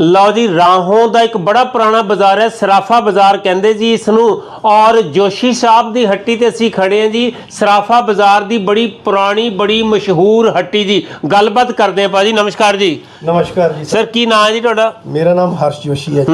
ਲਓ ਜੀ, ਰਾਹੋਂ ਦਾ ਇੱਕ ਬੜਾ ਪੁਰਾਣਾ ਬਾਜ਼ਾਰ ਹੈ, ਸਰਾਫਾ ਬਾਜ਼ਾਰ ਕਹਿੰਦੇ ਜੀ, ਇਸ ਨੂੰ ਔਰ ਜੋਸ਼ੀ ਸਾਹਿਬ ਦੀ ਹੱਟੀ ਤੇ ਅਸੀਂ ਖੜੇ ਹਾਂ ਜੀ। ਸਰਾਫਾ ਬਾਜ਼ਾਰ ਦੀ ਬੜੀ ਪੁਰਾਣੀ ਬੜੀ ਮਸ਼ਹੂਰ ਹੱਟੀ ਜੀ। ਗੱਲਬਾਤ ਕਰਦੇ ਹਾਂ ਭਾਜੀ। ਨਮਸਕਾਰ ਜੀ। ਨਮਸਕਾਰ ਜੀ। ਸਰ ਕੀ ਨਾਮ ਹੈ ਜੀ ਤੁਹਾਡਾ? ਮੇਰਾ ਨਾਮ ਹਰਸ਼ ਜੋਸ਼ੀ ਹੈ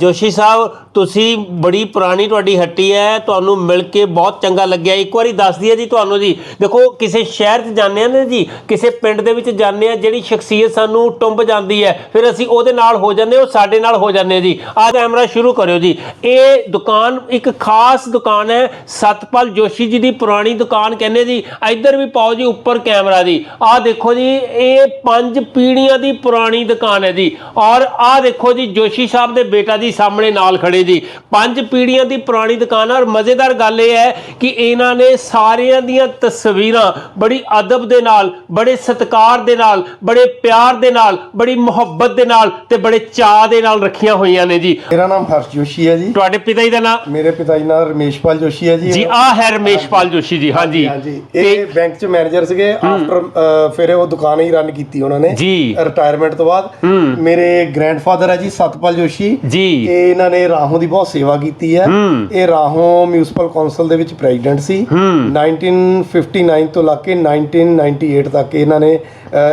ਜੋਸ਼ੀ ਸਾਹਿਬ ਤੁਸੀਂ ਬੜੀ ਪੁਰਾਣੀ ਤੁਹਾਡੀ ਹੱਟੀ ਹੈ। ਤੁਹਾਨੂੰ ਮਿਲ ਕੇ ਬਹੁਤ ਚੰਗਾ ਲੱਗਿਆ। ਇੱਕ ਵਾਰੀ ਦੱਸ ਦਈਏ ਜੀ ਤੁਹਾਨੂੰ ਜੀ। ਦੇਖੋ ਕਿਸੇ ਸ਼ਹਿਰ 'ਚ ਜਾਂਦੇ ਆ ਨਾ ਜੀ ਕਿਸੇ ਪਿੰਡ ਦੇ ਵਿੱਚ ਜਾਂਦੇ ਆ ਜਿਹੜੀ ਸ਼ਖਸੀਅਤ ਸਾਨੂੰ ਟੁੰਬ ਜਾਂਦੀ ਹੈ ਫਿਰ ਅਸੀਂ ਉਹਦੇ ਨਾਲ ਹੋ ਜਾਂਦੇ ਉਹ ਸਾਡੇ ਨਾਲ ਹੋ ਜਾਂਦੇ ਆ ਜੀ। ਆਹ ਕੈਮਰਾ ਸ਼ੁਰੂ ਕਰਿਓ ਜੀ। ਇਹ ਦੁਕਾਨ ਇੱਕ ਖਾਸ ਦੁਕਾਨ ਹੈ ਸਤਪਾਲ ਜੋਸ਼ੀ ਜੀ ਦੀ ਪੁਰਾਣੀ ਦੁਕਾਨ ਕਹਿੰਦੇ ਜੀ। ਇੱਧਰ ਵੀ ਪਾਓ ਜੀ ਉੱਪਰ ਕੈਮਰਾ ਜੀ। ਆਹ ਦੇਖੋ ਜੀ ਇਹ ਪੰਜ ਪੀੜ੍ਹੀਆਂ ਦੀ ਪੁਰਾਣੀ ਦੁਕਾਨ ਹੈ ਜੀ। ਔਰ ਆਹ ਦੇਖੋ ਜੀ ਜੋਸ਼ੀ ਸਾਹਿਬ ਦੇ ਬੇਟਾ ਜੀ ਸਾਹਮਣੇ ਨਾਲ ਖੜੇ ਜੀ। ਪੰਜ ਪੀੜ੍ਹੀਆਂ ਦੀ ਪੁਰਾਣੀ ਦੁਕਾਨ ਔਰ ਮਜ਼ੇਦਾਰ ਗੱਲ ਇਹ ਹੈ ਕਿ ਇਹਨਾਂ ਨੇ ਸਾਰਿਆਂ ਦੀਆਂ ਤਸਵੀਰਾਂ ਬੜੀ ਅਦਬ ਦੇ ਨਾਲ ਬੜੇ ਸਤਿਕਾਰ ਦੇ ਨਾਲ ਬੜੇ ਪਿਆਰ ਦੇ ਨਾਲ ਬੜੀ ਮੁਹੱਬਤ ਦੇ ਨਾਲ ਤੇ ਬੜੇ ਚਾਅ ਦੇ ਨਾਲ ਰੱਖੀਆਂ ਹੋਈਆਂ ਨੇ ਜੀ। ਮੇਰਾ ਨਾਮ ਹਰਸ਼ ਜੋਸ਼ੀ ਹੈ ਜੀ। ਤੁਹਾਡੇ ਪਿਤਾ ਜੀ ਦਾ ਨਾਮ ਮੇਰੇ ਪਿਤਾ ਜੀ ਨਾਮ ਰਮੇਸ਼ਪਾਲ ਜੋਸ਼ੀ ਹੈ ਜੀ ਜੀ ਆਹ ਹੈ ਰਮੇਸ਼ਪਾਲ ਜੋਸ਼ੀ ਜੀ ਹਾਂਜੀ। ਹਾਂਜੀ ਇਹ ਬੈਂਕ 'ਚ ਮੈਨੇਜਰ ਸੀਗੇ ਆਫਟਰ ਫਿਰ ਉਹ ਦੁਕਾਨ ਹੀ ਰਨ ਕੀਤੀ ਉਹਨਾਂ ਨੇ ਜੀ। ਰਿਟਾਇਰਮੈਂਟ ਤੋਂ ਬਾਅਦ। ਮੇਰੇ ਗ੍ਰੈਂਡਫਾਦਰ ਹੈ ਜੀ ਸਤਪਾਲ ਜੋਸ਼ੀ। ਜੀ। ਇਹ ਇਹਨਾਂ ਨੇ ਰਾਹੋਂ ਦੀ ਬਹੁਤ ਸੇਵਾ ਕੀਤੀ ਹੈ। ਇਹ ਰਾਹੋਂ ਮਿਊਨਿਸਪਲ ਕੌਂਸਲ ਦੇ ਵਿੱਚ ਪ੍ਰੈਜ਼ੀਡੈਂਟ ਸੀ। 1959 ਤੋਂ ਲੱਗ ਕੇ 1998 ਤੱਕ ਇਹਨਾਂ ਨੇ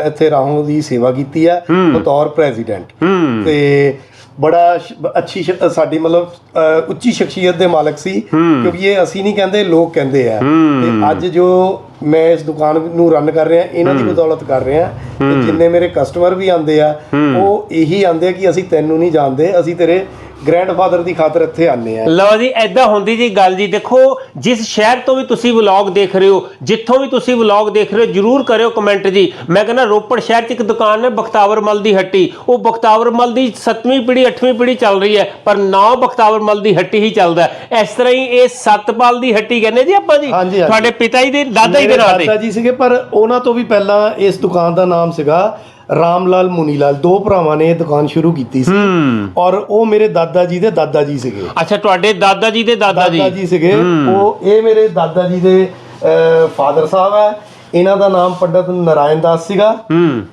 ਇੱਥੇ ਰਾਹੋਂ ਦੀ ਸੇਵਾ ਕੀਤੀ ਹੈ। ਬਤੌਰ ਪ੍ਰੈਜ਼ੀਡੈਂਟ ਤੇ ਬੜਾ ਸ਼- ਅੱਛੀ ਸ਼- ਸਾਡੀ ਮਤਲਬ ਅ, ਉੱਚੀ ਸ਼ਖਸੀਅਤ ਦੇ ਮਾਲਕ ਸੀ। ਕਿਉਂਕਿ ਇਹ ਅਸੀਂ ਨਹੀਂ ਕਹਿੰਦੇ ਲੋਕ ਕਹਿੰਦੇ ਆ। ਤੇ ਅੱਜ ਜੋ ਮੈਂ ਇਸ ਦੁਕਾਨ ਨੂੰ ਰਨ ਕਰ ਰਿਹਾ ਇਹਨਾਂ ਦੀ ਬਦੌਲਤ ਕਰ ਰਿਹਾ ਤੇ ਜਿੰਨੇ ਮੇਰੇ ਕਸਟਮਰ ਵੀ ਆਉਂਦੇ ਆ ਉਹ ਇਹੀ ਆਉਂਦੇ ਆ ਕਿ ਅਸੀਂ ਤੈਨੂੰ ਨਹੀਂ ਜਾਣਦੇ ਅਸੀਂ ਤੇਰੇ ਗ੍ਰੈਂਡਫਾਦਰ ਦੀ ਖਾਤਰ ਇੱਥੇ ਆਨੇ ਆ। ਲਓ ਜੀ ਐਦਾਂ ਹੁੰਦੀ ਜੀ ਗੱਲ ਜੀ। ਦੇਖੋ ਜਿਸ ਸ਼ਹਿਰ ਤੋਂ ਵੀ ਤੁਸੀਂ ਵਲੌਗ ਦੇਖ ਰਹੇ ਹੋ ਜਿੱਥੋਂ ਵੀ ਤੁਸੀਂ ਵਲੌਗ ਦੇਖ ਰਹੇ ਹੋ ਜਰੂਰ ਕਰਿਓ ਕਮੈਂਟ ਜੀ। ਮੈਂ ਕਹਿੰਦਾ ਰੋਪੜ ਸ਼ਹਿਰ 'ਚ ਇੱਕ ਦੁਕਾਨ ਹੈ ਬਖਤਾਵਰ ਮਲ ਦੀ ਹੱਟੀ। ਉਹ ਬਖਤਾਵਰ ਮਲ ਦੀ 7ਵੀਂ ਪੀੜ੍ਹੀ 8ਵੀਂ ਪੀੜ੍ਹੀ ਚੱਲ ਰਹੀ ਹੈ ਪਰ ਨਾਮ ਬਖਤਾਵਰ ਮਲ ਦੀ ਹੱਟੀ ਹੀ ਚੱਲਦਾ। ਇਸ ਤਰ੍ਹਾਂ ਹੀ ਇਹ ਸਤਪਾਲ ਦੀ ਹੱਟੀ ਕਹਿੰਦੇ ਜੀ ਆਪਾਂ ਜੀ? ਹਾਂਜੀ, ਹਾਂਜੀ। ਤੁਹਾਡੇ ਪਿਤਾ ਜੀ ਦੇ ਦਾਦਾ ਜੀ ਦੇ ਨਾਂ ਤੇ। ਦਾਦਾ ਜੀ ਸੀਗੇ ਪਰ ਉਹਨਾਂ ਤੋਂ ਵੀ ਪਹਿਲਾਂ ਇਸ ਦੁਕਾਨ ਦਾ ਨਾਮ ਸੀਗਾ ਰਾਮ ਲਾਲ ਮੁਨੀ ਲਾਲ ਦੋ ਭਰਾਵਾਂ ਨੇ ਇਹ ਦੁਕਾਨ ਸ਼ੁਰੂ ਕੀਤੀ ਸੀ। ਔਰ ਉਹ ਮੇਰੇ ਦਾਦਾ ਜੀ ਦੇ ਦਾਦਾ ਜੀ ਸੀਗੇ। ਅੱਛਾ ਤੁਹਾਡੇ ਦਾਦਾ ਜੀ ਦੇ ਦਾਦਾ ਜੀ? ਦਾਦਾ ਜੀ ਸੀਗੇ। ਉਹ ਇਹ ਮੇਰੇ ਦਾਦਾ ਜੀ ਦੇ ਫਾਦਰ ਸਾਹਿਬ ਹੈ। ਇਹਨਾਂ ਦਾ ਨਾਮ ਪੰਡਤ ਨਰਾਇਣ ਦਾਸ ਸੀਗਾ।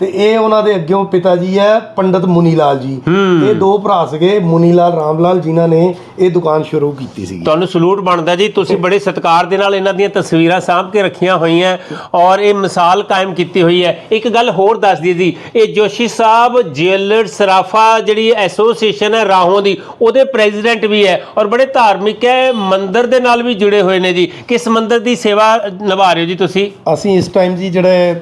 ਤੇ ਇਹ ਉਹਨਾਂ ਦੇ ਅੱਗੇੋਂ ਪਿਤਾ ਜੀ ਹੈ ਪੰਡਤ ਮੁਨੀ ਲਾਲ ਜੀ ਇਹ ਦੋ ਭਰਾ ਸੀਗੇ ਮੁਨੀ ਲਾਲ ਰਾਮ ਲਾਲ ਜਿਨ੍ਹਾਂ ਨੇ ਇਹ ਦੁਕਾਨ ਸ਼ੁਰੂ ਕੀਤੀ ਸੀ ਤੁਹਾਨੂੰ ਸਲੂਟ ਬਣਦਾ ਜੀ ਤੁਸੀਂ ਬੜੇ ਸਤਿਕਾਰ ਦੇ ਨਾਲ ਇਹਨਾਂ ਦੀਆਂ ਤਸਵੀਰਾਂ ਸਾਂਭ ਕੇ ਰੱਖੀਆਂ ਹੋਈਆਂ ਔਰ ਇਹ ਮਿਸਾਲ ਕਾਇਮ ਕੀਤੀ ਹੋਈ ਹੈ। ਇੱਕ ਗੱਲ ਹੋਰ ਦੱਸ ਦਈਏ ਜੀ ਇਹ ਜੋਸ਼ੀ ਸਾਹਿਬ ਜੇਲਰ ਸਰਾਫਾ ਜਿਹੜੀ ਐਸੋਸੀਏਸ਼ਨ ਹੈ ਰਾਹੋਂ ਦੀ ਉਹਦੇ ਪ੍ਰੈਜ਼ੀਡੈਂਟ ਵੀ ਹੈ ਔਰ ਬੜੇ ਧਾਰਮਿਕ ਹੈ ਮੰਦਿਰ ਦੇ ਨਾਲ ਵੀ ਜੁੜੇ ਹੋਏ ਨੇ ਜੀ। ਕਿਸ ਮੰਦਿਰ ਦੀ ਸੇਵਾ ਨਿਭਾ ਰਹੇ ਹੋ ਜੀ ਤੁਸੀਂ? ਅਸੀਂ ਇਸ ਟਾਈਮ ਜੀ ਜਿਹੜੇ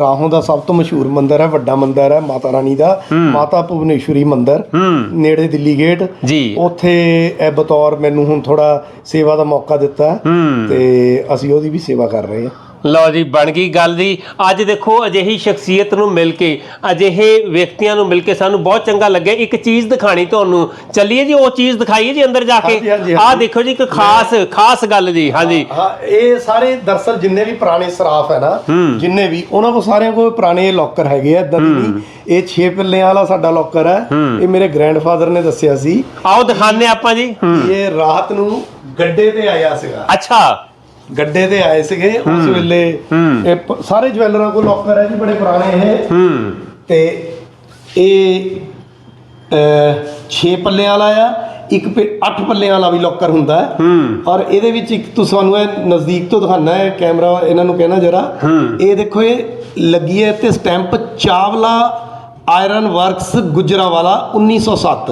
ਰਾਹੋਂ ਦਾ ਸਭ ਤੋਂ ਮਸ਼ਹੂਰ ਮੰਦਿਰ ਹੈ ਵੱਡਾ ਮੰਦਿਰ ਹੈ ਮਾਤਾ ਰਾਣੀ ਦਾ ਮਾਤਾ ਭੁਵਨੇਸ਼ਵਰੀ ਮੰਦਿਰ ਨੇੜੇ ਦਿੱਲੀ ਗੇਟ ਜੀ। ਉੱਥੇ ਇਹ ਬਤੌਰ ਮੈਨੂੰ ਹੁਣ ਥੋੜਾ ਸੇਵਾ ਦਾ ਮੌਕਾ ਦਿੱਤਾ। ਤੇ ਅਸੀਂ ਉਹਦੀ ਵੀ ਸੇਵਾ ਕਰ ਰਹੇ ਹਾਂ। ਲਓ ਜੀ ਬਣ ਗਈ ਗੱਲ ਦੀ ਅੱਜ ਦੇਖੋ ਅਜਿਹੀ ਸ਼ਖਸੀਅਤ ਨੂੰ ਮਿਲ ਕੇ ਅਜਿਹੇ ਵਿਅਕਤੀਆਂ ਨੂੰ ਮਿਲ ਕੇ ਸਾਨੂੰ ਬਹੁਤ ਚੰਗਾ ਲੱਗਿਆ। ਇੱਕ ਚੀਜ਼ ਦਿਖਾਣੀ ਤੁਹਾਨੂੰ। ਚੱਲੀਏ ਜੀ ਉਹ ਚੀਜ਼ ਦਿਖਾਈਏ ਜੀ ਅੰਦਰ ਜਾ ਕੇ। ਆਹ। ਦੇਖੋ ਜੀ ਇੱਕ ਖਾਸ ਖਾਸ ਗੱਲ ਜੀ। ਹਾਂਜੀ। ਇਹ ਸਾਰੇ ਦਰਸਲ ਜਿੰਨੇ ਵੀ ਪੁਰਾਣੇ ਸਰਾਫ ਹੈ ਨਾ ਜਿੰਨੇ ਵੀ ਉਹਨਾਂ ਕੋਲ ਸਾਰਿਆਂ ਕੋਲ ਪੁਰਾਣੇ ਲੋਕਰ ਹੈਗੇ ਆ। ਇਦਾਂ ਦੀ ਇਹ 6 ਪਿੱਲਿਆਂ ਵਾਲਾ ਸਾਡਾ ਲੋਕਰ ਹੈ। ਇਹ ਮੇਰੇ ਗ੍ਰੈਂਡਫਾਦਰ ਨੇ ਦੱਸਿਆ ਸੀ। ਆਓ ਹਾਂ ਆਪਾਂ ਜੀ। ਕਿ ਇਹ ਰਾਤ ਨੂੰ ਗੱਡੇ ਤੇ ਆਇਆ ਸੀਗਾ। ਅੱਛਾ। ਗੱਡੇ ਤੇ ਆਏ ਸੀਗੇ ਉਸ ਵੇਲੇ ਇਹ ਪ- ਸਾਰੇ ਜਵੈਲਰਾਂ ਕੋਲ ਲੋਕਰ ਹੈ ਜੀ ਬੜੇ ਪੁਰਾਣੇ ਇਹ। ਹੂੰ। ਤੇ ਇਹ 6 ਪੱਲਿਆਂ ਵਾਲਾ ਆ ਇੱਕ 8 ਪੱਲਿਆਂ ਵਾਲਾ ਵੀ ਲੋਕਰ ਹੁੰਦਾ ਹੈ। ਔਰ ਇਹਦੇ ਵਿੱਚ ਇੱਕ ਤੁਸੀਂ ਸਾਨੂੰ ਇਹ ਨਜ਼ਦੀਕ ਤੋਂ ਦਿਖਾਣਾ ਹੈ ਕੈਮਰਾ ਇਹਨਾਂ ਨੂੰ ਕਹਿਣਾ ਜਰਾ। ਇਹ ਦੇਖੋ ਇਹ ਲੱਗੀ ਹੈ ਤੇ stamp Chawla iron works Gujranwala 1907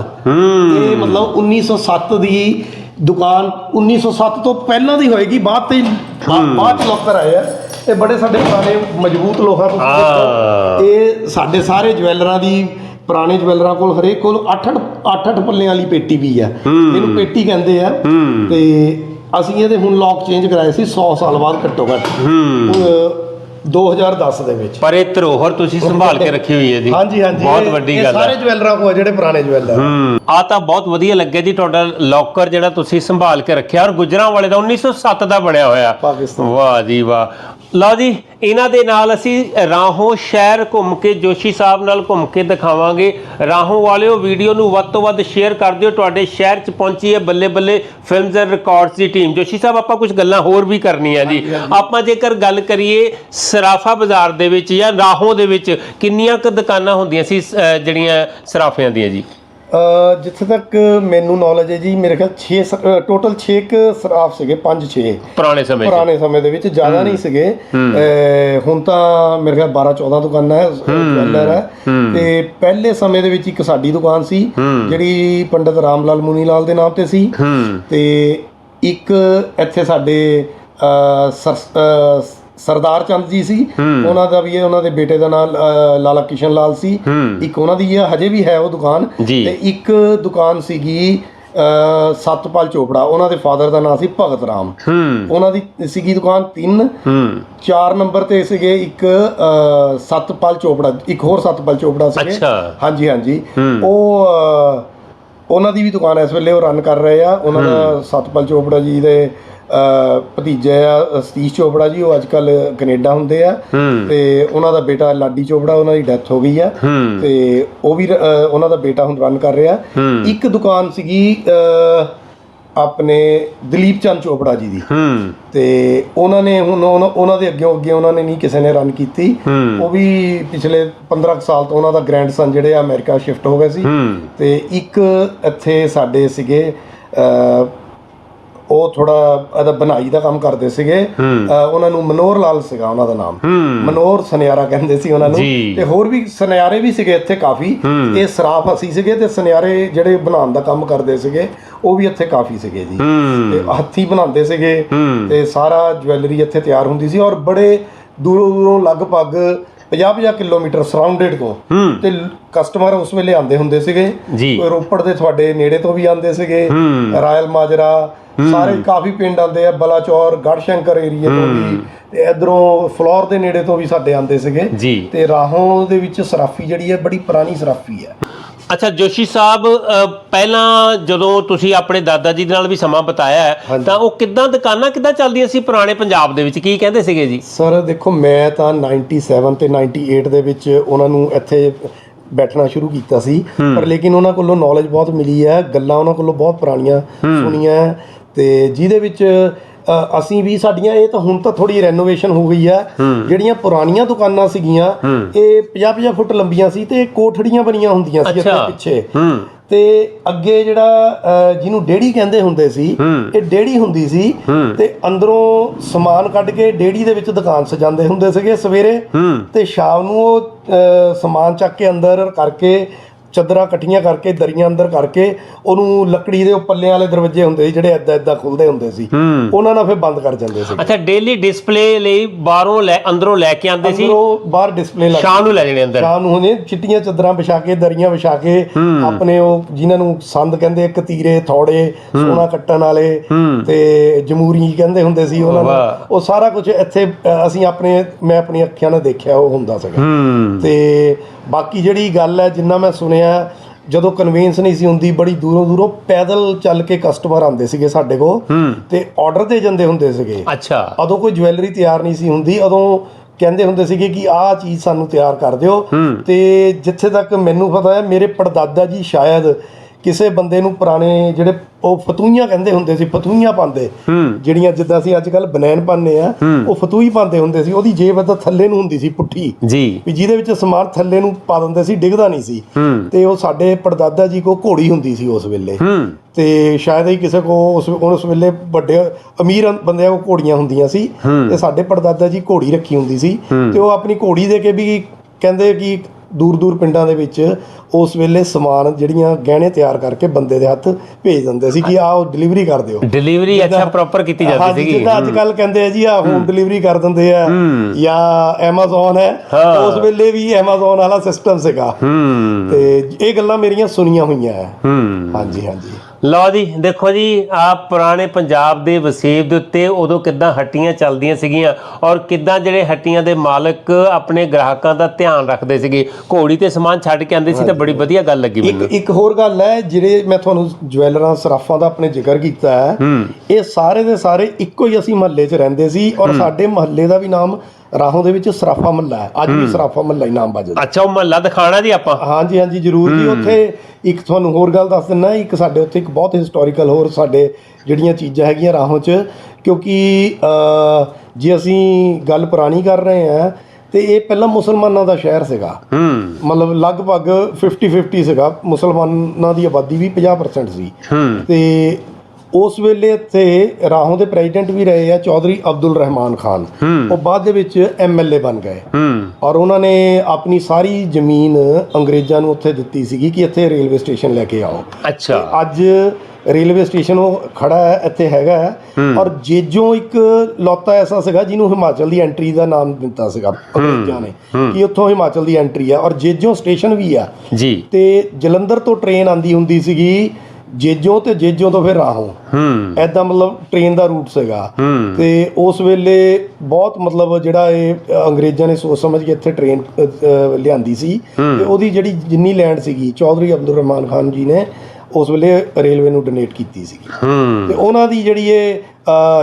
ਇਹ ਮਤਲਬ 1907 ਦੀ ਦੁਕਾਨ 1907 ਤੋਂ ਪਹਿਲਾਂ ਦੀ ਹੋਏਗੀ ਬਾਅਦ ਤੇ ਬਾ- ਬਾਅਦ ਚ ਲੋਕਰ ਆਏ ਆ। ਇਹ ਬੜੇ ਸਾਡੇ ਪੁਰਾਣੇ ਮਜ਼ਬੂਤ ਲੋਹਾ ਤੁਸੀਂ ਦੇਖੋ। ਇਹ ਸਾਡੇ ਸਾਰੇ ਜਵੈਲਰਾਂ ਦੀ ਪੁਰਾਣੇ ਜਵੈਲਰਾਂ ਕੋਲ ਹਰੇਕ ਕੋਲ 8 8 8 ਪੱਲਿਆਂ ਵਾਲੀ ਪੇਟੀ ਵੀ ਆ। ਇਹਨੂੰ ਪੇਟੀ ਕਹਿੰਦੇ ਆ। ਤੇ ਅਸੀਂ ਇਹਦੇ ਹੁਣ ਲੌਕ ਚੇਂਜ ਕਰਾਏ ਸੀ 100 ਸਾਲ ਬਾਅਦ ਘੱਟੋ ਘੱਟ। 2010 ਦੇ ਵਿੱਚ। ਪਰ ਇਹ ਧਰੋਹਰ ਤੁਸੀਂ ਸੰਭਾਲ ਕੇ ਰੱਖੀ ਹੋਈ ਹੈ ਜੀ। ਹਾਂਜੀ ਹਾਂਜੀ। ਬਹੁਤ ਇਹ- ਵੱਡੀ ਇਹ ਗੱਲ ਹੈ। ਸਾਰੇ ਜਵੈਲਰਾਂ ਕੋਲ ਆ ਜਿਹੜੇ ਪੁਰਾਣੇ ਜਵੈਲਰ ਹੂੰ। ਆ ਤਾਂ ਬਹੁਤ ਵਧੀਆ ਲੱਗਿਆ ਜੀ ਤੁਹਾਡਾ ਲੋਕਰ ਜਿਹੜਾ ਤੁਸੀਂ ਸੰਭਾਲ ਕੇ ਰੱਖਿਆ। ਔਰ ਗੁਜਰਾਂ ਵਾਲੇ ਦਾ 1907 ਦਾ ਬਣਿਆ ਹੋਇਆ। ਪਾਕਿਸਤਾਨ। ਵਾਹ ਜੀ ਵਾਹ। ਲਓ ਜੀ ਇਹਨਾਂ ਦੇ ਨਾਲ ਅਸੀਂ ਰਾਹੋਂ ਸ਼ਹਿਰ ਘੁੰਮ ਕੇ ਜੋਸ਼ੀ ਸਾਹਿਬ ਨਾਲ ਘੁੰਮ ਕੇ ਦਿਖਾਵਾਂਗੇ। ਰਾਹੋਂ ਵਾਲਿਓ ਵੀਡੀਓ ਨੂੰ ਵੱਧ ਤੋਂ ਵੱਧ ਸ਼ੇਅਰ ਕਰ ਦਿਓ। ਤੁਹਾਡੇ ਸ਼ਹਿਰ 'ਚ ਪਹੁੰਚੀ ਹੈ Balle Balle films and records the team Joshi ਸਾਹਿਬ ਆਪਾਂ ਕੁਝ ਗੱਲਾਂ ਹੋਰ ਵੀ ਕਰਨੀਆਂ ਜੀ। ਆਪਾਂ ਜੇਕਰ ਗੱਲ ਕਰੀਏ ਸਰਾਫਾ ਬਾਜ਼ਾਰ ਦੇ ਵਿੱਚ ਜਾਂ ਰਾਹੋਂ ਦੇ ਵਿੱਚ ਕਿੰਨੀਆਂ ਕੁ ਦੁਕਾਨਾਂ ਹੁੰਦੀਆਂ ਸੀ ਜਿਹੜੀਆਂ ਸਰਾਫਿਆਂ ਦੀਆਂ ਜੀ? ਅ, ਜਿੱਥੇ ਤੱਕ ਮੈਨੂੰ ਨੌਲੇਜ ਹੈ ਜੀ ਮੇਰੇ ਖਿਆਲ 6 ਟੋਟਲ 6 ਕ ਸਰਾਫ ਸੀਗੇ 5 6 ਪੁਰਾਣੇ ਸਮੇਂ 'ਚ। ਪੁਰਾਣੇ ਸਮੇਂ ਦੇ ਵਿੱਚ ਜ਼ਿਆਦਾ ਨਹੀਂ ਸੀਗੇ। ਅ, ਹੁਣ ਤਾਂ ਮੇਰੇ ਖਿਆਲ 12 14 ਦੁਕਾਨਾਂ ਹੈ ਜਵੈਲਰ ਹੈ। ਤੇ ਪਹਿਲੇ ਸਮੇਂ ਦੇ ਵਿੱਚ ਇੱਕ ਸਾਡੀ ਦੁਕਾਨ ਸੀ ਜਿਹੜੀ ਪੰਡਿਤ ਰਾਮ ਲਾਲ ਮੁਨੀ ਲਾਲ ਦੇ ਨਾਮ ਤੇ ਸੀ। ਤੇ ਇੱਕ ਇੱਥੇ ਸਾਡੇ ਅ, ਸਰਦਾਰ ਚੰਦ ਜੀ ਸੀ। ਉਹਨਾਂ ਦਾ ਵੀ ਹੈ ਉਹਨਾਂ ਦੇ ਬੇਟੇ ਦਾ ਨਾਮ ਲਾਲਾ ਕਿਸ਼ਨ ਲਾਲ ਸੀ। ਇੱਕ ਉਹਨਾਂ ਦੀ ਹਜੇ ਵੀ ਹੈ ਉਹ ਦੁਕਾਨ। ਤੇ ਇੱਕ ਦੁਕਾਨ ਸੀਗੀ ਸਤਪਾਲ ਚੋਪੜਾ। ਉਹਨਾਂ ਦੇ ਫਾਦਰ ਦਾ ਨਾਮ ਸੀ ਭਗਤ ਰਾਮ। ਉਹਨਾਂ ਦੀ ਸੀਗੀ ਦੁਕਾਨ 3 ਹੂੰ। 4 ਨੰਬਰ ਤੇ ਸੀਗੇ ਇੱਕ ਸਤਪਾਲ ਚੋਪੜਾ। ਇੱਕ ਹੋਰ ਸਤਪਾਲ ਚੋਪੜਾ ਸੀਗੇ। ਹਾਂਜੀ ਹਾਂਜੀ। ਉਹ ਉਹਨਾਂ ਦੀ ਵੀ ਦੁਕਾਨ ਇਸ ਵੇਲੇ ਉਹ ਰਨ ਕਰ ਰਹੇ ਆ। ਉਹਨਾਂ ਦਾ ਸਤਪਾਲ ਚੋਪੜਾ ਜੀ ਦੇ ਭਤੀਜੇ ਆ ਸਤੀਸ਼ ਚੋਪੜਾ ਜੀ ਉਹ ਅੱਜ ਕੱਲ ਕੈਨੇਡਾ ਹੁੰਦੇ ਆ। ਤੇ ਉਹਨਾਂ ਦਾ ਬੇਟਾ ਲਾਡੀ ਚੋਪੜਾ ਉਹਨਾਂ ਦੀ ਡੈਥ ਹੋ ਗਈ ਆ। ਤੇ ਉਹ ਵੀ ਉਹਨਾਂ ਦਾ ਬੇਟਾ ਹੁਣ ਰਨ ਕਰ ਰਿਹਾ। ਇੱਕ ਦੁਕਾਨ ਸੀਗੀ ਆਪਣੇ ਦਲੀਪ ਚੰਦ ਚੋਪੜਾ ਜੀ ਦੀ। ਹੂੰ। ਤੇ ਉਹਨਾਂ ਨੇ ਹੁਣ ਉਹਨਾਂ ਉਹਨਾਂ ਦੇ ਅੱਗੇ ਅੱਗੇ ਉਹਨਾਂ ਨੇ ਨਹੀਂ ਕਿਸੇ ਨੇ ਰਨ ਕੀਤੀ। ਉਹ ਵੀ ਪਿਛਲੇ 15 ਕੁ ਸਾਲ ਤੋਂ ਉਹਨਾਂ ਦਾ ਗ੍ਰੈਂਡਸਨ ਜਿਹੜੇ ਆ ਅਮਰੀਕਾ ਸ਼ਿਫਟ ਹੋ ਗਏ ਸੀ। ਤੇ ਇੱਕ ਇੱਥੇ ਸਾਡੇ ਸੀਗੇ ਉਹ ਥੋੜਾ ਇਹਦਾ ਬਣਾਈ ਦਾ ਕੰਮ ਕਰਦੇ ਸੀਗੇ। ਉਹਨਾਂ ਨੂੰ ਮਨੋਹਰ ਲਾਲ ਸੀਗਾ ਉਹਨਾਂ ਦਾ ਨਾਮ। ਮਨੋਹਰ ਸੁਨਿਆਰਾ ਕਹਿੰਦੇ ਸੀ ਉਹਨਾਂ ਨੂੰ। ਤੇ ਹੋਰ ਵੀ ਸੁਨਿਆਰੇ ਵੀ ਸੀਗੇ ਇੱਥੇ ਕਾਫੀ। ਇਹ ਸਰਾਫ ਅਸੀਂ ਸੀਗੇ ਤੇ ਸੁਨਿਆਰੇ ਜਿਹੜੇ ਬਣਾਉਣ ਦਾ ਕੰਮ ਕਰਦੇ ਸੀਗੇ ਉਹ ਵੀ ਇੱਥੇ ਕਾਫੀ ਸੀਗੇ ਜੀ। ਤੇ ਹੱਥੀ ਬਣਾਉਂਦੇ ਸੀਗੇ। ਤੇ ਸਾਰਾ ਜਵੈਲਰੀ ਇੱਥੇ ਤਿਆਰ ਹੁੰਦੀ ਸੀ ਔਰ ਬੜੇ ਦੂਰੋਂ ਦੂਰੋਂ ਲਗਭਗ 50-50 ਕਿਲੋਮੀਟਰ ਸਰਾਊਂਡਡ ਤੋਂ। ਤੇ ਕਸਟਮਰ ਉਸ ਵੇਲੇ ਆਉਂਦੇ ਹੁੰਦੇ ਸੀਗੇ। ਰੋਪੜ ਦੇ ਤੁਹਾਡੇ ਨੇੜੇ ਤੋਂ ਵੀ ਆਉਂਦੇ ਸੀਗੇ। ਰਾਇਲ ਮਾਜਰਾ ਸਾਰੇ ਕਾਫੀ ਪਿੰਡ ਆਉਂਦੇ ਆ ਬਲਾਚੌਰ ਗੜਸ਼ੰਕਰ ਏਰੀਆ ਤੋਂ ਵੀ ਤੇ ਇਧਰੋਂ ਫਲੋਰ ਦੇ ਨੇੜੇ ਤੋਂ ਵੀ ਸਾਡੇ ਆਉਂਦੇ ਸੀਗੇ। ਤੇ ਰਾਹੋਂ ਦੇ ਵਿੱਚ ਸਰਾਫੀ ਜਿਹੜੀ ਹੈ ਬੜੀ ਪੁਰਾਣੀ ਸਰਾਫੀ ਹੈ। ਅੱਛਾ ਜੋਸ਼ੀ ਸਾਹਿਬ ਪਹਿਲਾਂ ਜਦੋਂ ਤੁਸੀਂ ਆਪਣੇ ਦਾਦਾ ਜੀ ਨਾਲ ਵੀ ਸਮਾਂ ਬਿਤਾਇਆ ਤਾਂ ਉਹ ਕਿੱਦਾਂ ਦੁਕਾਨਾਂ ਕਿੱਦਾਂ ਚੱਲਦੀਆਂ ਸੀ ਪੁਰਾਣੇ ਪੰਜਾਬ ਦੇ ਵਿੱਚ? ਕੀ ਕਹਿੰਦੇ ਸੀਗੇ ਜੀ? ਸਰ ਦੇਖੋ ਮੈਂ ਤਾਂ 97 ਤੇ 98 ਦੇ ਵਿੱਚ ਉਹਨਾਂ ਨੂੰ ਇੱਥੇ ਬੈਠਣਾ ਸ਼ੁਰੂ ਕੀਤਾ ਸੀ। ਪਰ ਲੇਕਿਨ ਉਹਨਾਂ ਕੋਲੋਂ ਨੌਲੇਜ ਬਹੁਤ ਮਿਲੀ ਹੈ ਗੱਲਾਂ ਉਹਨਾਂ ਕੋਲੋਂ ਬਹੁਤ ਪੁਰਾਣੀਆਂ ਸੁਣੀਆਂ ਹੈ। ਤੇ ਜਿਹਦੇ ਵਿੱਚ ਅ, ਅਸੀਂ ਵੀ ਸਾਡੀਆਂ ਇਹ ਤਾਂ ਹੁਣ ਤਾਂ ਥੋੜੀ ਰੈਨੋਵੇਸ਼ਨ ਹੋ ਗਈ ਹੈ। ਜਿਹੜੀਆਂ ਪੁਰਾਣੀਆਂ ਦੁਕਾਨਾਂ ਸੀਗੀਆਂ ਇਹ 50-50 ਫੁੱਟ ਲੰਬੀਆਂ ਸੀ ਤੇ ਕੋਠੜੀਆਂ ਬਣੀਆਂ ਹੁੰਦੀਆਂ ਸੀ ਅੱਛਾ। ਪਿੱਛੇ। ਹੂੰ। ਤੇ ਅੱਗੇ ਜਿਹੜਾ ਅ, ਜਿਹਨੂੰ ਡੇੜੀ ਕਹਿੰਦੇ ਹੁੰਦੇ ਸੀ ਇਹ ਡੇੜੀ ਹੁੰਦੀ ਸੀ। ਤੇ ਅੰਦਰੋਂ ਸਮਾਨ ਕੱਢ ਕੇ ਡੇੜੀ ਦੇ ਵਿੱਚ ਦੁਕਾਨ ਸਜਾਉਂਦੇ ਹੁੰਦੇ ਸੀਗੇ ਸਵੇਰੇ। ਤੇ ਸ਼ਾਮ ਨੂੰ ਉਹ ਅ, ਸਮਾਨ ਚੱਕ ਕੇ ਅੰਦਰ ਕਰਕੇ ਚੱਦਰਾਂ ਇਕੱਠੀਆਂ ਕਰਕੇ ਦਰੀਆਂ ਅੰਦਰ ਕਰਕੇ ਉਹਨੂੰ ਲੱਕੜੀ ਦੇ ਉਹ ਪੱਲਿਆਂ ਵਾਲੇ ਦਰਵਾਜ਼ੇ ਹੁੰਦੇ ਸੀ ਜਿਹੜੇ ਐਦਾਂ ਐਦਾਂ ਖੁੱਲਦੇ ਹੁੰਦੇ ਸੀ। ਉਹਨਾਂ ਨਾਲ ਫਿਰ ਬੰਦ ਕਰ ਜਾਂਦੇ ਸੀ। ਅੱਛਾ ਡੇਲੀ ਡਿਸਪਲੇ ਲਈ ਬਾਹਰੋਂ ਲੈ ਅੰਦਰੋਂ ਲੈ ਕੇ ਆਉਂਦੇ ਸੀ? ਅੰਦਰੋਂ ਬਾਹਰ ਡਿਸਪਲੇ ਲੱਗ ਸ਼ਾਮ ਨੂੰ ਲੈ ਜਾਣੇ ਅੰਦਰ? ਸ਼ਾਮ ਨੂੰ ਹੁੰਦੇ ਚਿੱਟੀਆਂ ਚਾਦਰਾਂ ਵਿਛਾ ਕੇ ਦਰੀਆਂ ਵਿਛਾ ਕੇ ਆਪਣੇ ਉਹ ਜਿਨ੍ਹਾਂ ਨੂੰ ਸੰਦ ਕਹਿੰਦੇ ਕਤੀਰੇ ਥੋੜੇ ਸੋਨਾ ਕੱਟਣ ਵਾਲੇ ਤੇ ਜਮੂਰੀ ਕਹਿੰਦੇ ਹੁੰਦੇ ਸੀ ਉਹਨਾਂ ਨੂੰ। ਉਹ ਸਾਰਾ ਕੁਝ ਇੱਥੇ ਅਸੀਂ ਆਪਣੇ ਮੈਂ ਆਪਣੀ ਅੱਖਾਂ ਨਾਲ ਦੇਖਿਆ ਉਹ ਹੁੰਦਾ ਸੀਗਾ। ਤੇ ਬਾਕੀ ਜਿਹੜੀ ਗੱਲ ਹੈ ਜਿੰਨਾ ਮੈਂ ਸੁਣਿਆ ਜਦੋਂ ਕਨਵੈਂਸ ਨਹੀਂ ਸੀ ਹੁੰਦੀ ਬੜੀ ਦੂਰੋਂ ਦੂਰੋਂ ਪੈਦਲ ਚੱਲ ਕੇ ਕਸਟਮਰ ਆਉਂਦੇ ਸੀਗੇ ਸਾਡੇ ਕੋਲ ਤੇ ਆਰਡਰ ਦੇ ਜਾਂਦੇ ਹੁੰਦੇ ਸੀਗੇ। ਅੱਛਾ। ਉਦੋਂ ਕੋਈ ਜਵੈਲਰੀ ਤਿਆਰ ਨਹੀਂ ਸੀ ਹੁੰਦੀ। ਉਦੋਂ ਕਹਿੰਦੇ ਹੁੰਦੇ ਸੀਗੇ ਕਿ ਆਹ ਚੀਜ਼ ਸਾਨੂੰ ਤਿਆਰ ਕਰ ਦਿਓ। ਤੇ ਜਿੱਥੇ ਤੱਕ ਮੈਨੂੰ ਪਤਾ ਹੈ ਮੇਰੇ ਪੜਦਾਦਾ ਜੀ ਸ਼ਾਇਦ ਕਿਸੇ ਬੰਦੇ ਨੂੰ ਪੁਰਾਣੇ ਜਿਹੜੇ ਉਹ ਫਤੂਈਆਂ ਕਹਿੰਦੇ ਹੁੰਦੇ ਸੀ ਫਤੂਈਆਂ ਪਾਉਂਦੇ। ਜਿਹੜੀਆਂ ਜਿੱਦਾਂ ਅਸੀਂ ਅੱਜ ਕੱਲ ਬਨੈਣ ਪਾਉਂਦੇ ਆ ਉਹ ਫਤੂਈ ਪਾਉਂਦੇ ਹੁੰਦੇ ਸੀ ਉਹਦੀ ਜੇਬ ਏਦਾਂ ਥੱਲੇ ਨੂੰ ਹੁੰਦੀ ਸੀ ਪੁੱਠੀ। ਜੀ। ਵੀ ਜਿਹਦੇ ਵਿੱਚ ਸਮਾਨ ਥੱਲੇ ਨੂੰ ਪਾ ਦਿੰਦੇ ਸੀ ਡਿੱਗਦਾ ਨਹੀਂ ਸੀ। ਤੇ ਉਹ ਸਾਡੇ ਪੜਦਾਦਾ ਜੀ ਕੋ ਘੋੜੀ ਹੁੰਦੀ ਸੀ ਉਸ ਵੇਲੇ। ਤੇ ਸ਼ਾਇਦ ਹੀ ਕਿਸੇ ਕੋ ਉਸ ਉਸ ਵੇਲੇ ਵੱਡੇ ਅਮੀਰ ਬੰਦਿਆਂ ਕੋ ਘੋੜੀਆਂ ਹੁੰਦੀਆਂ ਸੀ। ਤੇ ਸਾਡੇ ਪੜਦਾਦਾ ਜੀ ਘੋੜੀ ਰੱਖੀ ਹੁੰਦੀ ਸੀ। ਤੇ ਉਹ ਆਪਣੀ ਘੋੜੀ ਦੇ ਕੇ ਵੀ ਕਹਿੰਦੇ ਕਿ ਦੂਰ ਦੂਰ ਪਿੰਡਾਂ ਦੇ ਵਿੱਚ ਉਸ ਵੇਲੇ ਸਮਾਨ ਜਿਹੜੀਆਂ ਗਹਿਣੇ ਤਿਆਰ ਕਰਕੇ ਬੰਦੇ ਦੇ ਹੱਥ ਭੇਜ ਦਿੰਦੇ ਸੀ ਕਿ ਆਹ ਡਿਲੀਵਰੀ ਕਰ ਦਿਓ। ਡਿਲੀਵਰੀ ਅੱਛਾ ਪ੍ਰੋਪਰ ਕੀਤੀ ਜਾਂਦੀ ਸੀਗੀ। ਜਿੱਦਾਂ ਅੱਜ ਕੱਲ ਕਹਿੰਦੇ ਆ ਜੀ ਆ ਹੋਮ ਡਿਲੀਵਰੀ ਕਰ ਦਿੰਦੇ ਆ ਜਾਂ Amazon ਹੈ ਹਾਂ। ਉਸ ਵੇਲੇ ਵੀ Amazon ਵਾਲਾ ਸਿਸਟਮ ਸੀਗਾ। ਹੂੰ। ਤੇ ਇਹ ਗੱਲਾਂ ਮੇਰੀਆਂ ਸੁਣੀਆਂ ਹੋਈਆਂ ਹੈ। ਹੂੰ। ਹਾਂਜੀ ਹਾਂਜੀ। ਲਓ ਜੀ ਦੇਖੋ ਜੀ ਆ ਪੁਰਾਣੇ ਪੰਜਾਬ ਦੇ ਵਸੇਬ ਦੇ ਉੱਤੇ ਉਦੋਂ ਕਿੱਦਾਂ ਹੱਟੀਆਂ ਚੱਲਦੀਆਂ ਸੀਗੀਆਂ ਔਰ ਕਿੱਦਾਂ ਜਿਹੜੇ ਹੱਟੀਆਂ ਦੇ ਮਾਲਕ ਆਪਣੇ ਗ੍ਰਾਹਕਾਂ ਦਾ ਧਿਆਨ ਰੱਖਦੇ ਸੀਗੇ। ਘੋੜੀ ਤੇ ਸਮਾਨ ਛੱਡ ਕੇ ਆਉਂਦੇ ਸੀ ਤਾਂ ਬੜੀ ਵਧੀਆ ਗੱਲ ਲੱਗੀ ਇੱਕ ਮੈਨੂੰ। ਇੱਕ ਹੋਰ ਗੱਲ ਹੈ ਜਿਹੜੇ ਮੈਂ ਤੁਹਾਨੂੰ ਜਵੈਲਰਾਂ ਸਰਾਫਾਂ ਦਾ ਆਪਣੇ ਜ਼ਿਕਰ ਕੀਤਾ ਹੈ ਇਹ ਸਾਰੇ ਦੇ ਸਾਰੇ ਇੱਕੋ ਹੀ ਅਸੀਂ ਮਹੱਲੇ 'ਚ ਰਹਿੰਦੇ ਸੀ ਔਰ ਸਾਡੇ ਮਹੱਲੇ ਦਾ ਵੀ ਨਾਮ ਰਾਹੋਂ ਦੇ ਵਿੱਚ ਸਰਾਫਾ ਮਹੱਲਾ ਹੈ। ਅੱਜ ਵੀ ਸਰਾਫਾ ਮਹੱਲਾ ਹੀ ਨਾਮ ਵੱਜਦਾ। ਅੱਛਾ ਉਹ ਮਹੱਲਾ ਦਿਖਾਣਾ ਜੀ ਆਪਾਂ। ਹਾਂਜੀ ਹਾਂਜੀ ਜ਼ਰੂਰ ਜੀ। ਉੱਥੇ ਇੱਕ ਤੁਹਾਨੂੰ ਹੋਰ ਗੱਲ ਦੱਸ ਦਿੰਨਾ ਇੱਕ ਸਾਡੇ ਉੱਥੇ ਇੱਕ ਬਹੁਤ ਹਿਸਟੋਰੀਕਲ ਹੋਰ ਸਾਡੇ ਜਿਹੜੀਆਂ ਚੀਜ਼ਾਂ ਹੈਗੀਆਂ ਰਾਹੋਂ 'ਚ ਕਿਉਂਕਿ ਜੇ ਅਸੀਂ ਗੱਲ ਪੁਰਾਣੀ ਕਰ ਰਹੇ ਹਾਂ ਤੇ ਇਹ ਪਹਿਲਾਂ ਮੁਸਲਮਾਨਾਂ ਦਾ ਸ਼ਹਿਰ ਸੀਗਾ। ਹੂੰ। ਮਤਲਬ ਲਗਭਗ 50 50 ਸੀਗਾ। ਮੁਸਲਮਾਨਾਂ ਦੀ ਆਬਾਦੀ ਵੀ 50% ਸੀ। ਤੇ ਉਸ ਵੇਲੇ ਇੱਥੇ ਰਾਹੋਂ ਦੇ ਪ੍ਰੈਜ਼ੀਡੈਂਟ ਵੀ ਰਹੇ ਆ ਚੌਧਰੀ ਅਬਦੁਲ ਰਹਿਮਾਨ ਖਾਨ। ਉਹ ਬਾਅਦ ਦੇ ਵਿੱਚ ਐਮਐਲਏ ਬਣ ਗਏ। ਔਰ ਉਹਨਾਂ ਨੇ ਆਪਣੀ ਸਾਰੀ ਜ਼ਮੀਨ ਅੰਗਰੇਜ਼ਾਂ ਨੂੰ ਉੱਥੇ ਦਿੱਤੀ ਸੀਗੀ ਕਿ ਇੱਥੇ ਰੇਲਵੇ ਸਟੇਸ਼ਨ ਲੈ ਕੇ ਆਓ। ਅੱਛਾ। ਅੱਜ ਰੇਲਵੇ ਸਟੇਸ਼ਨ ਉਹ ਖੜਾ ਹੈ ਇੱਥੇ ਹੈਗਾ ਔਰ ਜੇਜੋਂ ਇੱਕ ਲੋਤਾ ਐਸਾ ਸੀਗਾ ਜਿਹਨੂੰ ਹਿਮਾਚਲ ਦੀ ਐਂਟਰੀ ਦਾ ਨਾਮ ਦਿੱਤਾ ਸੀਗਾ ਅੰਗਰੇਜ਼ਾਂ ਨੇ ਕਿ ਉੱਥੋਂ ਹਿਮਾਚਲ ਦੀ ਐਂਟਰੀ ਹੈ। ਔਰ ਜੇਜੋਂ ਸਟੇਸ਼ਨ ਵੀ ਆ ਜੀ। ਤੇ ਜਲੰਧਰ ਤੋਂ ਟ੍ਰੇਨ ਆਂਦੀ ਹੁੰਦੀ ਸੀਗੀ ਜੇਜੋਂ ਤੇ ਜੇਜੋਂ ਤੋਂ ਫਿਰ ਰਾਹੋਂ। ਹੂੰ। ਐਦਾਂ ਮਤਲਬ ਟ੍ਰੇਨ ਦਾ ਰੂਟ ਸੀਗਾ। ਤੇ ਉਸ ਵੇਲੇ ਬਹੁਤ ਮਤਲਬ ਜਿਹੜਾ ਇਹ ਅੰਗਰੇਜ਼ਾਂ ਨੇ ਸੋਚ ਸਮਝ ਕੇ ਇੱਥੇ ਟ੍ਰੇਨ ਲਿਆਂਦੀ ਸੀ। ਤੇ ਉਹਦੀ ਜਿਹੜੀ ਜਿੰਨੀ ਲੈਂਡ ਸੀਗੀ ਚੌਧਰੀ ਅਬਦੁਲ ਰਹਿਮਾਨ ਖਾਨ ਜੀ ਨੇ ਉਸ ਵੇਲੇ ਰੇਲਵੇ ਨੂੰ ਡੋਨੇਟ ਕੀਤੀ ਹੂੰ। ਤੇ ਉਹਨਾਂ ਦੀ ਜਿਹੜੀ ਇਹ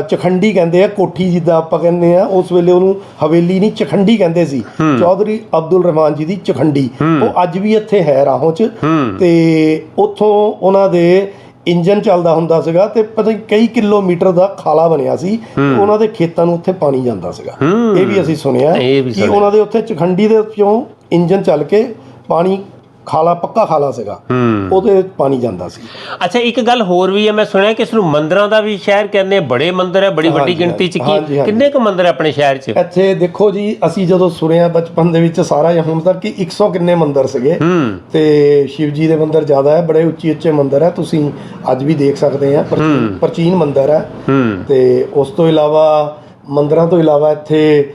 ਚਖੰਡੀ ਕਹਿੰਦੇ ਆ ਕੋਠੀ ਜਿੱਦਾਂ ਆਪਾਂ ਕਹਿੰਦੇ ਆ ਉਸ ਵੇਲੇ ਉਹਨੂੰ ਹਵੇਲੀ ਨਹੀਂ ਚਖੰਡੀ ਕਹਿੰਦੇ ਸੀ। ਚੌਧਰੀ ਅਬਦੁਲ ਰਹਿਮਾਨ ਜੀ ਦੀ ਚਖੰਡੀ। ਉਹ ਅੱਜ ਵੀ ਇੱਥੇ ਹੈ ਰਾਹੋਂ 'ਚ। ਤੇ ਉੱਥੋਂ ਉਹਨਾਂ ਦੇ ਇੰਜਨ ਚੱਲਦਾ ਹੁੰਦਾ ਸੀਗਾ ਤੇ ਪਤਾ ਨਹੀਂ ਕਈ ਕਿਲੋਮੀਟਰ ਦਾ ਖਾਲਾ ਬਣਿਆ ਸੀ ਤੇ ਉਹਨਾਂ ਦੇ ਖੇਤਾਂ ਨੂੰ ਉੱਥੇ ਪਾਣੀ ਜਾਂਦਾ ਸੀਗਾ। ਇਹ ਵੀ ਅਸੀਂ ਸੁਣਿਆ ਇਹ ਵੀ ਕਿ ਸੁਣਿਆ। ਉਹਨਾਂ ਦੇ ਉੱਥੇ ਚਖੰਡੀ ਦੇ ਵਿੱਚੋਂ ਇੰਜਨ ਚੱਲ ਕੇ ਪਾਣੀ ਖਾਲਾ ਪੱਕਾ ਖਾਲਾ ਸੀਗਾ। ਉਹਦੇ ਪਾਣੀ ਜਾਂਦਾ ਸੀ। ਅੱਛਾ ਇੱਕ ਗੱਲ ਹੋਰ ਵੀ ਹੈ ਮੈਂ ਸੁਣਿਆ ਕਿ ਇਸ ਨੂੰ ਮੰਦਰਾਂ ਦਾ ਵੀ ਸ਼ਹਿਰ ਕਹਿੰਦੇ ਬੜੇ ਮੰਦਰ ਹੈ ਬੜੀ ਵੱਡੀ ਗਿਣਤੀ ਚ ਕੀ। ਕਿੰਨੇ ਕੁ ਮੰਦਰ ਆਪਣੇ ਸ਼ਹਿਰ ਚ? ਇੱਥੇ ਦੇਖੋ ਜੀ ਅਸੀਂ ਜਦੋਂ ਸੁਣਿਆ ਬਚਪਨ ਦੇ ਵਿੱਚ ਸਾਰਾ ਜਾਂ ਹੁਣ ਤੱਕ ਕਿ 100 ਕਿੰਨੇ ਮੰਦਿਰ ਸੀਗੇ। ਤੇ ਸ਼ਿਵ ਜੀ ਦੇ ਮੰਦਿਰ ਜ਼ਿਆਦਾ ਹੈ ਬੜੇ ਉੱਚੀ ਉੱਚੇ ਮੰਦਿਰ ਹੈ। ਤੁਸੀਂ ਅੱਜ ਵੀ ਦੇਖ ਸਕਦੇ ਆ ਪ੍ਰਾਚੀਨ ਮੰਦਿਰ ਹੈ। ਤੇ ਉਸ ਤੋਂ ਇਲਾਵਾ ਮੰਦਿਰਾਂ ਤੋਂ ਇਲਾਵਾ ਇੱਥੇ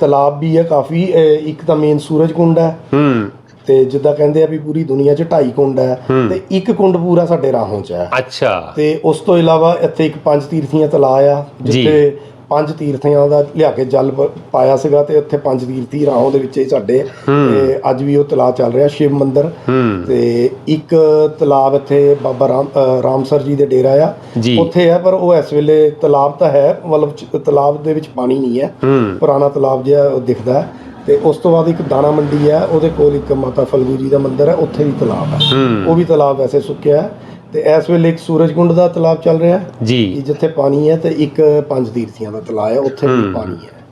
ਤਲਾਬ ਵੀ ਹੈ ਕਾਫੀ ਇੱਕ ਤਾਂ ਮੇਨ ਸੂਰਜ ਕੁੰਡ ਹੂੰ। ਤੇ ਜਿੱਦਾਂ ਕਹਿੰਦੇ ਆ ਵੀ ਪੂਰੀ ਦੁਨੀਆ 'ਚ ਢਾਈ ਕੁੰਡ ਹੈ ਤੇ ਇੱਕ ਕੁੰਡ ਪੂਰਾ ਸਾਡੇ ਰਾਹੋਂ 'ਚ ਹੈ। ਅੱਛਾ। ਤੇ ਉਸ ਤੋਂ ਇਲਾਵਾ ਇੱਥੇ ਇੱਕ ਪੰਜ ਤੀਰਥੀਆਂ ਤਲਾਅ ਆ ਜਿੱਥੇ ਪੰਜ ਤੀਰਥੀਆਂ ਦਾ ਲਿਆ ਕੇ ਜਲ ਪਾਇਆ ਸੀਗਾ ਤੇ ਉੱਥੇ ਪੰਜ ਤੀਰਥੀ ਰਾਹੋਂ ਦੇ ਵਿੱਚ ਹੀ ਸਾਡੇ ਤੇ ਅੱਜ ਵੀ ਉਹ ਤਲਾਅ ਚੱਲ ਰਿਹਾ ਸ਼ਿਵ ਮੰਦਿਰ। ਤੇ ਇੱਕ ਤਲਾਬ ਇੱਥੇ ਬਾਬਾ ਰਾਮ ਰਾਮਸਰ ਜੀ ਦੇ ਡੇਰਾ ਆ। ਉੱਥੇ ਹੈ ਪਰ ਉਹ ਇਸ ਵੇਲੇ ਤਲਾਬ ਤਾਂ ਹੈ ਮਤਲਬ ਤਲਾਬ ਦੇ ਵਿੱਚ ਪਾਣੀ ਨਹੀਂ ਹੈ। ਪੁਰਾਣਾ ਤਲਾਬ ਜਿਹਾ ਦਿਖਦਾ। ਹੈ ਤੇ ਉਸ ਤੋਂ ਬਾਅਦ ਇੱਕ ਦਾਣਾ ਮੰਡੀ ਹੈ ਉਹਦੇ ਕੋਲ ਇੱਕ ਮਾਤਾ ਫਲਗੂ ਜੀ ਦਾ ਮੰਦਿਰ ਹੈ ਉੱਥੇ ਵੀ ਤਲਾਬ ਹੈ। ਉਹ ਵੀ ਤਲਾਬ ਵੈਸੇ ਸੁੱਕਿਆ ਹੈ ਤੇ ਇਸ ਵੇਲੇ ਇੱਕ ਸੂਰਜਕੁੰਡ ਦਾ ਤਲਾਬ ਚੱਲ ਰਿਹਾ ਜੀ। ਜਿੱਥੇ ਪਾਣੀ ਹੈ ਤੇ ਇੱਕ ਪੰਜ ਤੀਰਥੀਆਂ ਦਾ ਤਲਾਬ ਹੈ ਉੱਥੇ ਵੀ ਪਾਣੀ ਹੈ।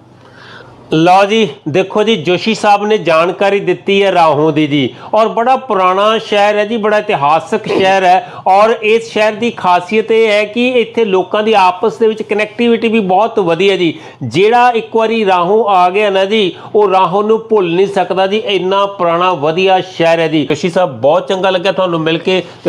ਲਓ ਜੀ, ਦੇਖੋ ਜੀ, ਜੋਸ਼ੀ ਸਾਹਿਬ ਨੇ ਜਾਣਕਾਰੀ ਦਿੱਤੀ ਹੈ ਰਾਹੋਂ ਦੀ ਜੀ। ਔਰ ਬੜਾ ਪੁਰਾਣਾ ਸ਼ਹਿਰ ਹੈ ਜੀ, ਬੜਾ ਇਤਿਹਾਸਕ ਸ਼ਹਿਰ ਹੈ। ਔਰ ਇਸ ਸ਼ਹਿਰ ਦੀ ਖਾਸੀਅਤ ਇਹ ਹੈ ਕਿ ਇੱਥੇ ਲੋਕਾਂ ਦੀ ਆਪਸ ਦੇ ਵਿੱਚ ਕਨੈਕਟੀਵਿਟੀ ਵੀ ਬਹੁਤ ਵਧੀਆ ਜੀ। ਜਿਹੜਾ ਇੱਕ ਵਾਰੀ ਰਾਹੋਂ ਆ ਗਿਆ ਨਾ ਜੀ, ਉਹ ਰਾਹੋਂ ਨੂੰ ਭੁੱਲ ਨਹੀਂ ਸਕਦਾ ਜੀ। ਇੰਨਾ ਪੁਰਾਣਾ ਵਧੀਆ ਸ਼ਹਿਰ ਹੈ ਜੀ। ਜੋਸ਼ੀ ਸਾਹਿਬ, ਬਹੁਤ ਚੰਗਾ ਲੱਗਿਆ ਤੁਹਾਨੂੰ ਮਿਲ ਕੇ।